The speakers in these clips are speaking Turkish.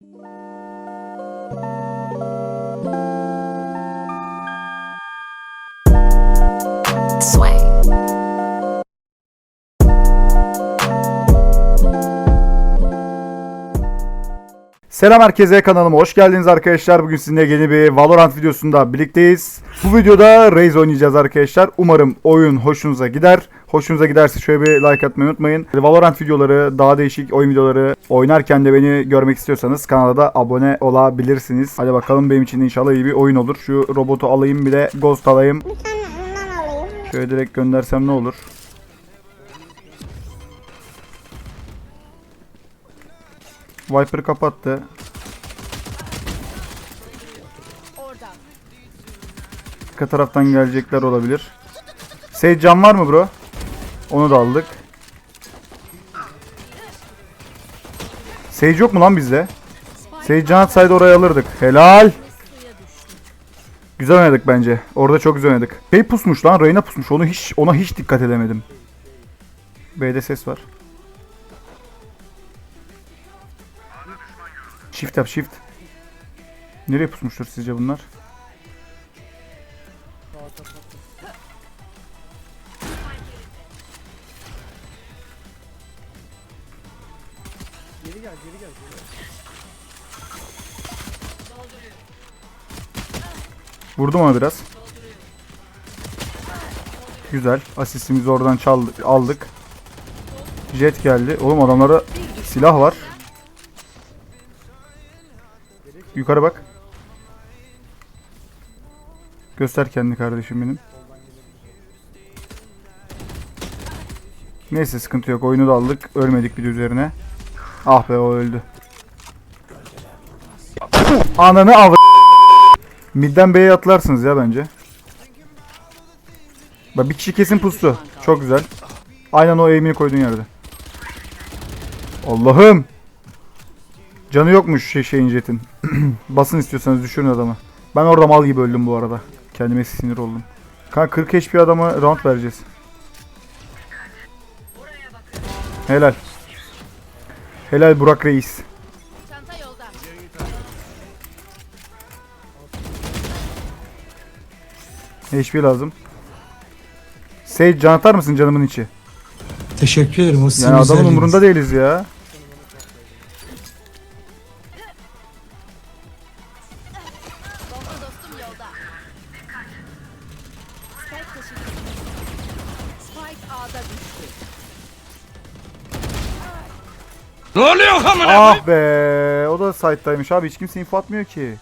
Sway. Selam herkese kanalıma hoş geldiniz arkadaşlar. Bugün sizinle yeni bir Valorant videosunda birlikteyiz. Bu videoda Raze oynayacağız arkadaşlar. Umarım oyun hoşunuza gider. Hoşunuza giderse şöyle bir like atmayı unutmayın. Valorant videoları, daha değişik oyun videoları oynarken de beni görmek istiyorsanız kanala da abone olabilirsiniz. Hadi bakalım benim için inşallah iyi bir oyun olur. Şu robotu alayım bir de Ghost alayım. Şöyle direkt göndersem ne olur? Viper kapattı. Arka taraftan gelecekler olabilir. Sage can var mı bro? Onu da aldık. Sage yok mu lan bizde? Sage can atsaydı orayı alırdık. Helal. Güzel oynadık bence. Orada çok güzel oynadık. Bey pusmuş lan. Reyna pusmuş. Onu hiç ona hiç dikkat edemedim. B'de ses var. Shift yap shift. Nereye pusmuştur sizce bunlar? Vurdum ona biraz. Güzel. Asistimizi oradan çaldık, aldık. Jet geldi. Oğlum adamlara silah var. Yukarı bak. Göster kendini kardeşim benim. Neyse sıkıntı yok. Oyunu da aldık. Ölmedik bir de üzerine. Ah be o öldü. Ananı av... Midden B'ye atlarsınız ya bence. Bak bir kişi kesin pustu. Çok güzel. Aynen o eğimini koyduğun yerde. Allah'ım. Canı yokmuş şey şeyin jetin. Basın istiyorsanız düşürün adamı. Ben orada mal gibi öldüm bu arada. Kendime sinir oldum. Kanka 40 HP adama round vereceğiz. Helal. Helal Burak Reis. HP lazım. Sage can atar mısın canımın içi? Teşekkür ederim. O sizin Yani adamın özelliğiniz. umurunda değiliz ya. Spike A'da düştü. Ah be, o da site'daymış abi. Hiç kimse info atmıyor ki.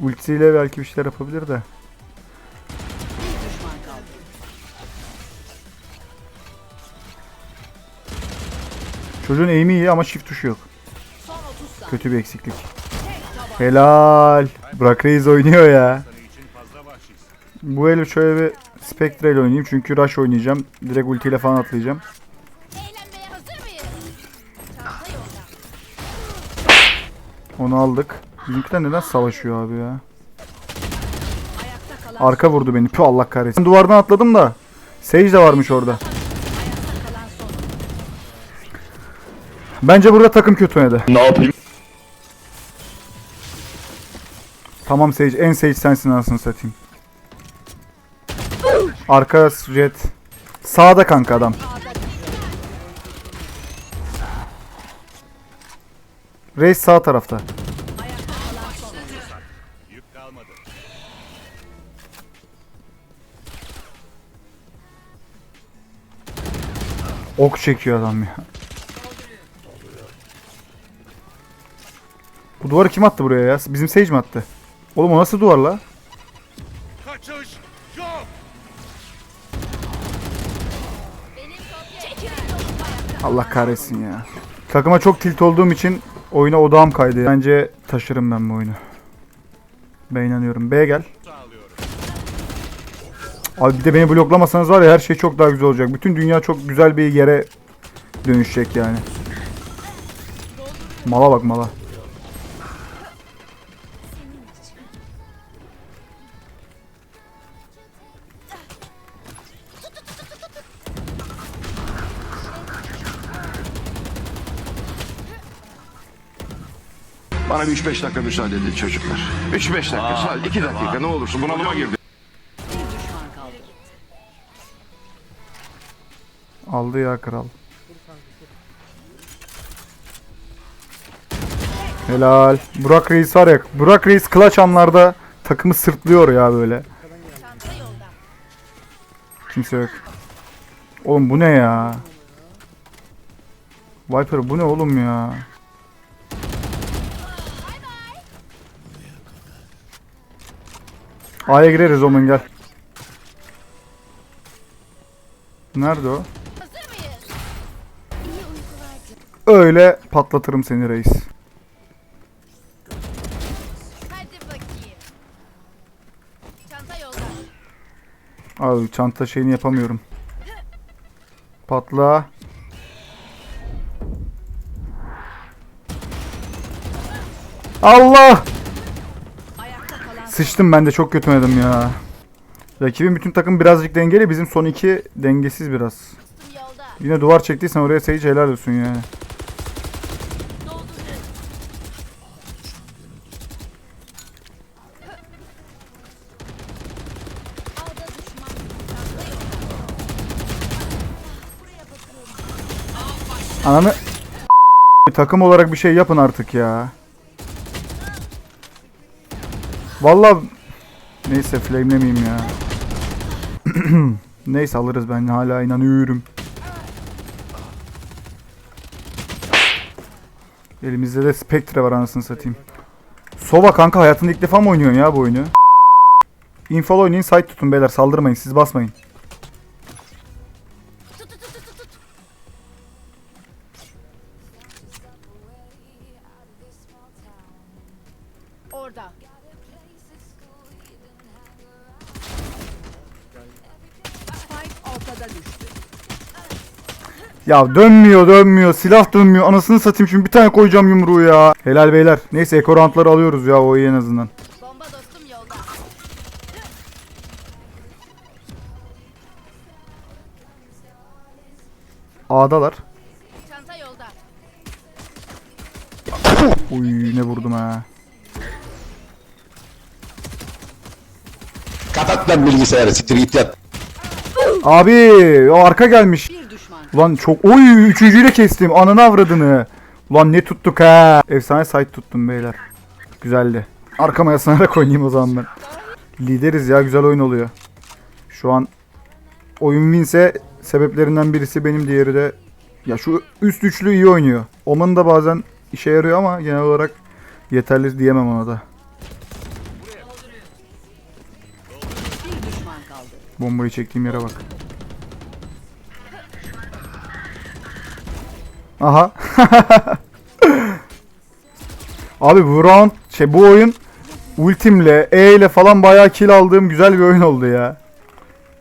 Ultisiyle belki bir şeyler yapabilir de. Çocuğun aim'i iyi ama shift tuşu yok. Son 30 saniye. Kötü bir eksiklik. Helal. Burak Reis oynuyor ya. Bu el şöyle bir Spectre ile oynayayım çünkü Rush oynayacağım. Direkt ultiyle falan atlayacağım. Onu aldık. Bizimkiler neden savaşıyor abi ya? Arka vurdu beni. Pü Allah kahretsin. Duvardan atladım da. Sage de varmış orada. Bence burada takım kötü oynadı. Ne yapayım? Tamam Sage. En Sage sensin anasını satayım. Arka jet. Sağda kanka adam. Reis sağ tarafta. Ok çekiyor adam ya. Bu duvarı kim attı buraya ya? Bizim Sage mi attı? Oğlum o nasıl duvar la? Kaçış yok. Allah kahretsin ya. Takıma çok tilt olduğum için oyuna odağım kaydı. Bence taşırım ben bu oyunu. Ben inanıyorum. B gel. Abi bir de beni bloklamasanız var ya her şey çok daha güzel olacak. Bütün dünya çok güzel bir yere dönüşecek yani. Mala bak mala. Bana bir 3-5 dakika müsaade edin çocuklar. 3-5 dakika, Aa, sadece 2 dakika ne olursun bunalıma girdi. Aldı ya kral. Helal. Burak Reis var ya. Burak Reis clutch anlarda takımı sırtlıyor ya böyle. Kimse yok. Oğlum bu ne ya? Viper bu ne oğlum ya? A'ya gireriz oğlum gel. Nerede o? Öyle patlatırım seni reis. Hadi bakayım. Çanta yolda. Abi çanta şeyini yapamıyorum. Patla. Allah! Sıçtım ben de çok kötü oynadım ya. Rakibin bütün takım birazcık dengeli. Bizim son iki dengesiz biraz. Yine duvar çektiysen oraya Sage helal olsun yani. Dolduruyor. Alda düşman. Çanta yolda. Ananı... Takım olarak bir şey yapın artık ya. Vallahi neyse flamelemeyeyim ya. neyse alırız ben hala inanıyorum. Elimizde de Spectre var anasını satayım. Sova kanka hayatında ilk defa mı oynuyorsun ya bu oyunu? Info oynayın site tutun beyler saldırmayın siz basmayın. Ya dönmüyor dönmüyor silah dönmüyor anasını satayım şimdi bir tane koyacağım yumruğu ya. Helal beyler. Neyse eko roundları alıyoruz ya o iyi en azından. Bomba dostum yolda. A'dalar. Çanta yolda. Uy ne vurdum ha. Kapat lan bilgisayarı siktir git yat. Abi o arka gelmiş. Bir. Ulan çok oy üçüncüyü de kestim ananı avradını. Ulan ne tuttuk ha. Efsane site tuttum beyler. Güzeldi. Arkama yaslanarak oynayayım o zaman ben. Lideriz ya güzel oyun oluyor. Şu an oyun winse sebeplerinden birisi benim diğeri de ya şu üst üçlü iyi oynuyor. Oman da bazen işe yarıyor ama genel olarak yeterli diyemem ona da. Bombayı çektiğim yere bak. Aha. Abi bu round şey bu oyun ultimle E ile falan bayağı kill aldığım güzel bir oyun oldu ya.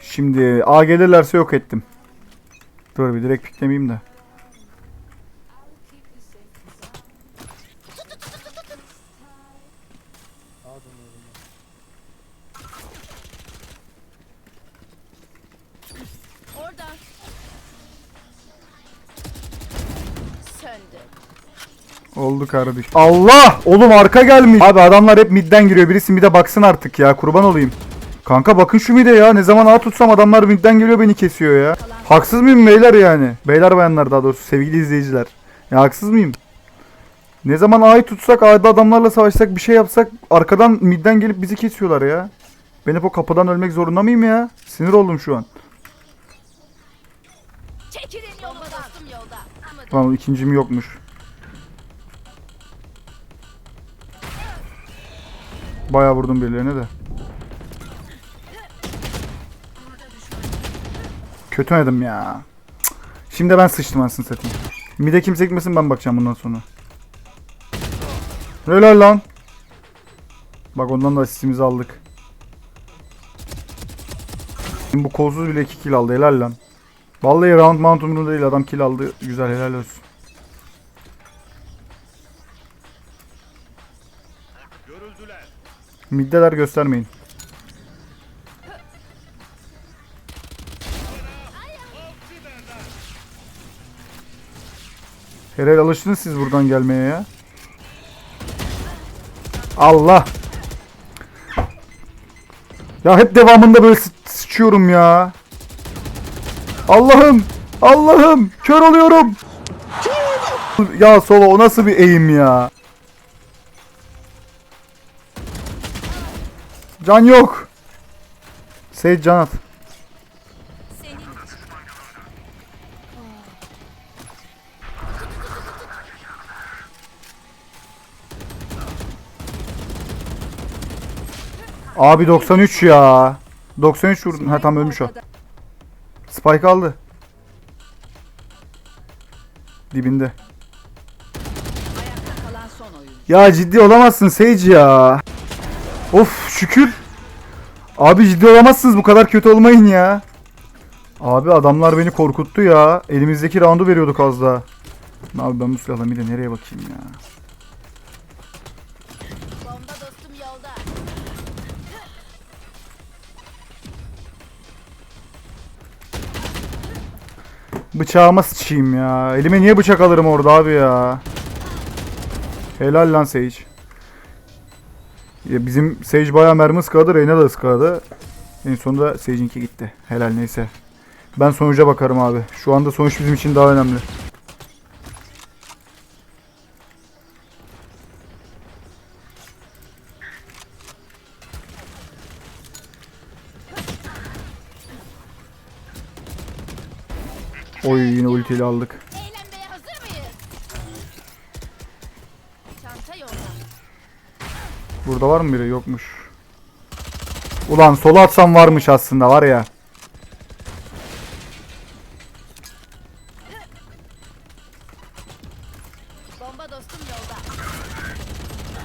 Şimdi A gelirlerse yok ettim. Dur bir direkt piklemeyeyim de. Orada. Söndü. Oldu kardeş. Allah! Oğlum arka gelmiş. Abi adamlar hep midden giriyor. Birisi mid'e baksın artık ya. Kurban olayım. Kanka bakın şu mid'e ya. Ne zaman A tutsam adamlar midden geliyor beni kesiyor ya. Haksız mıyım beyler yani? Beyler bayanlar daha doğrusu sevgili izleyiciler. Ya haksız mıyım? Ne zaman A'yı tutsak A'da adamlarla savaşsak bir şey yapsak arkadan midden gelip bizi kesiyorlar ya. Ben hep o kapıdan ölmek zorunda mıyım ya? Sinir oldum şu an. Tamam ikincim yokmuş. Bayağı vurdum birilerine de. Kötü oynadım ya. Şimdi ben sıçtım anasını satayım. Mide kimse gitmesin ben bakacağım bundan sonra. Helal lan. Bak ondan da asistimizi aldık. Bu kolsuz bile 2 kill aldı helal lan. Vallahi round mount umurumda değil adam kill aldı. Güzel helal olsun. Middeler göstermeyin. Herhal alıştınız siz buradan gelmeye ya. Allah. Ya hep devamında böyle sı- sıçıyorum ya. Allah'ım. Allah'ım. Kör oluyorum. Ya Sova o nasıl bir eğim ya? Can yok. Seyit can at. Abi 93 ya. 93 vurdun. Ha tam ölmüş o. Spike aldı. Dibinde. Ya ciddi olamazsın Sage ya. Of şükür. Abi ciddi olamazsınız bu kadar kötü olmayın ya. Abi adamlar beni korkuttu ya. Elimizdeki roundu veriyorduk az daha. Abi ben bu silahla bir de nereye bakayım ya. Bıçağıma sıçayım ya. Elime niye bıçak alırım orada abi ya. Helal lan Sage. Bizim Sage bayağı mermi ıskaladı. Reyna da ıskaladı. En sonunda Sage'inki gitti. Helal neyse. Ben sonuca bakarım abi. Şu anda sonuç bizim için daha önemli. Oy yine ultiyle aldık. Burada var mı biri? Yokmuş. Ulan sola atsam varmış aslında var ya. Bomba dostum yolda.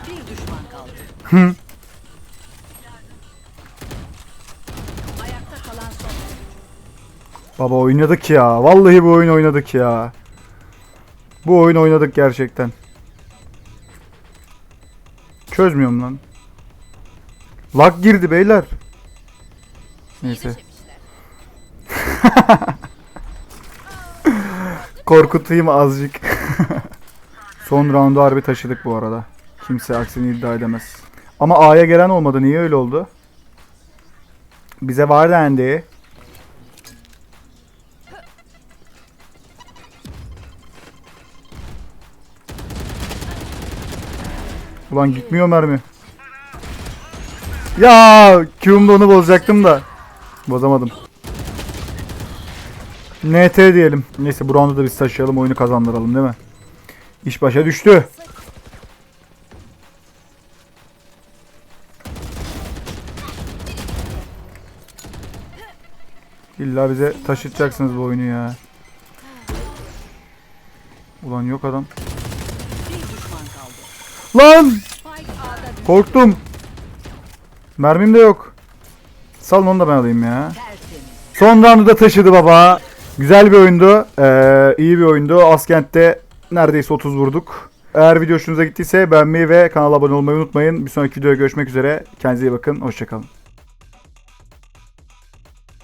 Bir düşman kaldı. Hı. Ayakta kalan son oyun. Baba oynadık ya. Vallahi bu oyun oynadık ya. Bu oyun oynadık gerçekten. Çözmüyorum lan. Lag girdi beyler. Neyse. Korkutayım azıcık. Son roundu harbi taşıdık bu arada. Kimse aksini iddia edemez. Ama A'ya gelen olmadı. Niye öyle oldu? Bize var dendi. Ulan gitmiyor mermi. Ya Q'umda onu bozacaktım da. Bozamadım. NT diyelim. Neyse bu roundu da biz taşıyalım oyunu kazandıralım değil mi? İş başa düştü. İlla bize taşıtacaksınız bu oyunu ya. Ulan yok adam. Lan! Korktum. Mermim de yok. Salın onu da ben alayım ya. Son roundu da taşıdı baba. Güzel bir oyundu. Ee, iyi bir oyundu. Askent'te neredeyse 30 vurduk. Eğer video hoşunuza gittiyse beğenmeyi ve kanala abone olmayı unutmayın. Bir sonraki videoya görüşmek üzere. Kendinize iyi bakın. Hoşçakalın.